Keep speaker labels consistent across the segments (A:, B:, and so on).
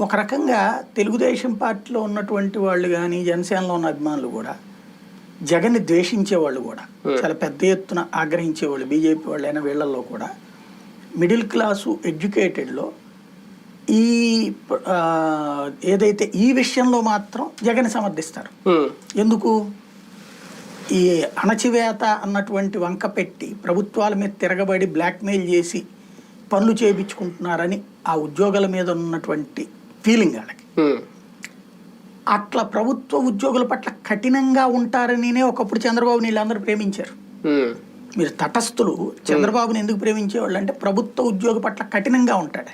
A: ఒక రకంగా తెలుగుదేశం పార్టీలో ఉన్నటువంటి వాళ్ళు కానీ జనసేనలో ఉన్న అభిమానులు కూడా జగన్ని ద్వేషించే వాళ్ళు కూడా చాలా పెద్ద ఎత్తున ఆగ్రహించేవాళ్ళు బీజేపీ వాళ్ళైనా వీళ్ళల్లో కూడా మిడిల్ క్లాసు ఎడ్యుకేటెడ్లో ఈ ఏదైతే ఈ విషయంలో మాత్రం జగన్ సమర్థిస్తారు. ఎందుకు? ఈ అణచివేత అన్నటువంటి వంక పెట్టి ప్రభుత్వాల మీద తిరగబడి బ్లాక్మెయిల్ చేసి పనులు చేయించుకుంటున్నారని ఆ ఉద్యోగుల మీద ఉన్నటువంటి ఫీలింగ్ వాళ్ళకి. అట్లా ప్రభుత్వ ఉద్యోగుల పట్ల కఠినంగా ఉంటారనినే ఒకప్పుడు చంద్రబాబు వీళ్ళందరూ ప్రేమించారు. మీరు తటస్థులు చంద్రబాబుని ఎందుకు ప్రేమించేవాళ్ళు అంటే ప్రభుత్వ ఉద్యోగ పట్ల కఠినంగా ఉంటాడు.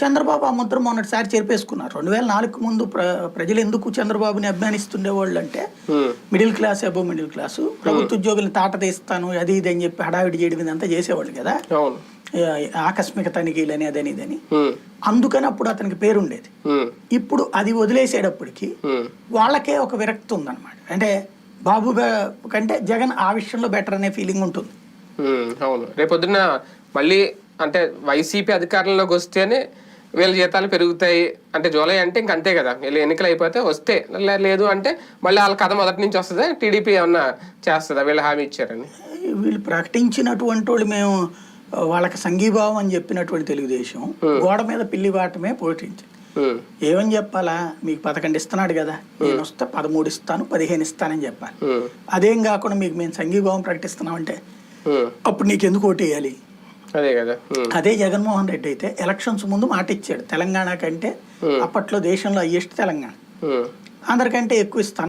A: చంద్రబాబు ఆ ముద్ర మొన్నటిసారి చెరిపేసుకున్నారు. రెండు వేల నాలుగు ముందు ప్ర ప్రజలు ఎందుకు చంద్రబాబుని అభిమానిస్తుండేవాళ్ళు అంటే. Middle class above middle class ప్రభుత్వ ఉద్యోగులను తాట తీస్తాను అది ఇది అని చెప్పి హడావిడి చేయడం ఇదంతా చేసేవాళ్ళు కదా. ఆకస్మిక తనిఖీలని అదని ఇదని. అందుకని అప్పుడు అతనికి పేరుండేది. ఇప్పుడు అది వదిలేసేటప్పటికి. వాళ్ళకే ఒక విరక్తి ఉందన్నమాట. అంటే బాబు కంటే జగన్ ఆ విషయంలో బెటర్ అనే ఫీలింగ్ ఉంటుంది.
B: అవును. రేపొద్దున మళ్ళీ అంటే వైసీపీ అధికారంలోకి వస్తేనే వీళ్ళ జీతాలు పెరుగుతాయి. అంటే జూలై అంటే ఇంక అంతే కదా. వీళ్ళు ఎన్నికలు అయిపోతే వస్తే. లేదు అంటే మళ్ళీ వాళ్ళ కథ మొదటి నుంచి వస్తుందా? టీడీపీ ఏమన్నా చేస్తుందా? వీళ్ళు హామీ ఇచ్చారని.
A: వీళ్ళు ప్రకటించినటువంటి వాళ్ళు మేము వాళ్ళకి సంఘీభావం అని చెప్పినటువంటి తెలుగుదేశం గోడ మీద పిల్లి వాటమే పోటించింది ఏమని చెప్పాలా? మీకు పదకొండు ఇస్తున్నాడు కదా. నేను వస్తే పదమూడు ఇస్తాను పదిహేను ఇస్తానని చెప్పాలి. అదేం కాకుండా మీకు మేము సంఘీభావం ప్రకటిస్తున్నామంటే అప్పుడు నీకు ఎందుకు ఓటు వేయాలి?
B: అదే కదా.
A: అదే జగన్మోహన్ రెడ్డి అయితే ఎలక్షన్స్ ముందు మాట ఇచ్చాడు తెలంగాణ కంటే అప్పట్లో దేశంలో హయ్యెస్ట్ తెలంగాణ. అందరికంటే ఎక్కువ ఇస్తాను.